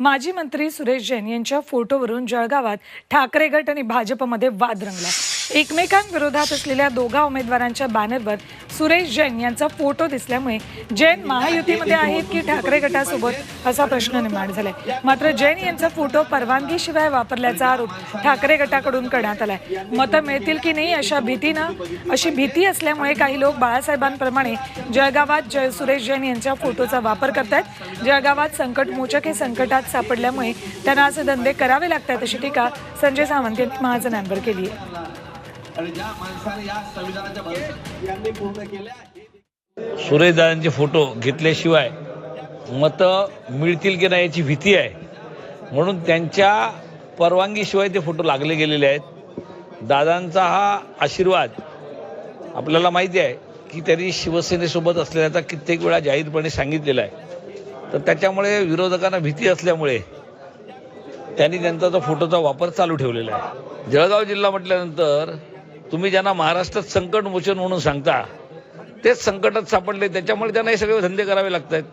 माजी मंत्री सुरेश जैन यांच्या फोटोवरून जळगावात ठाकरे गट आणि भाजपमध्ये वाद रंगला. एकमेकांविरोधात असलेल्या दोघा उमेदवारांच्या बॅनरवर सुरेश जैन यांचा फोटो दिसल्यामुळे जैन महायुतीमध्ये आहेत की ठाकरे गटासोबत असा प्रश्न निर्माण झालाय. मात्र जैन यांचा फोटो परवानगीशिवाय वापरल्याचा आरोप ठाकरे गटाकडून करण्यात आलाय. मतं मिळतील की नाही अशा भीतीनं अशी भीती असल्यामुळे काही लोक बाळासाहेबांप्रमाणे जळगावात जय सुरेश जैन यांच्या फोटोचा वापर करतायत. जळगावात संकटमोचक हे संकटात सापडल्यामुळे त्यांना असे धंदे करावे लागतात अशी टीका संजय सावंत यांनी महाजनांवर केली आहे. आणि ज्या माणसाने या संविधानाच्या यांनी पूर्ण केल्या आहे सुरेशदादांचे फोटो घेतल्याशिवाय मतं मिळतील की नाही याची भीती आहे. म्हणून त्यांच्या परवानगीशिवाय ते फोटो लागले गेलेले आहेत. दादांचा हा आशीर्वाद आपल्याला माहिती आहे की त्यांनी शिवसेनेसोबत असलेल्याचा कित्येक वेळा जाहीरपणे सांगितलेला आहे. तर त्याच्यामुळे विरोधकांना भीती असल्यामुळे त्यांनी त्यांचा तो फोटोचा वापर चालू ठेवलेला आहे. जळगाव जिल्हा म्हटल्यानंतर तुम्ही ज्यांना महाराष्ट्रात संकट मोचन म्हणून सांगता तेच संकटात सापडले. त्याच्यामुळे त्यांना हे सगळे धंदे करावे लागत आहेत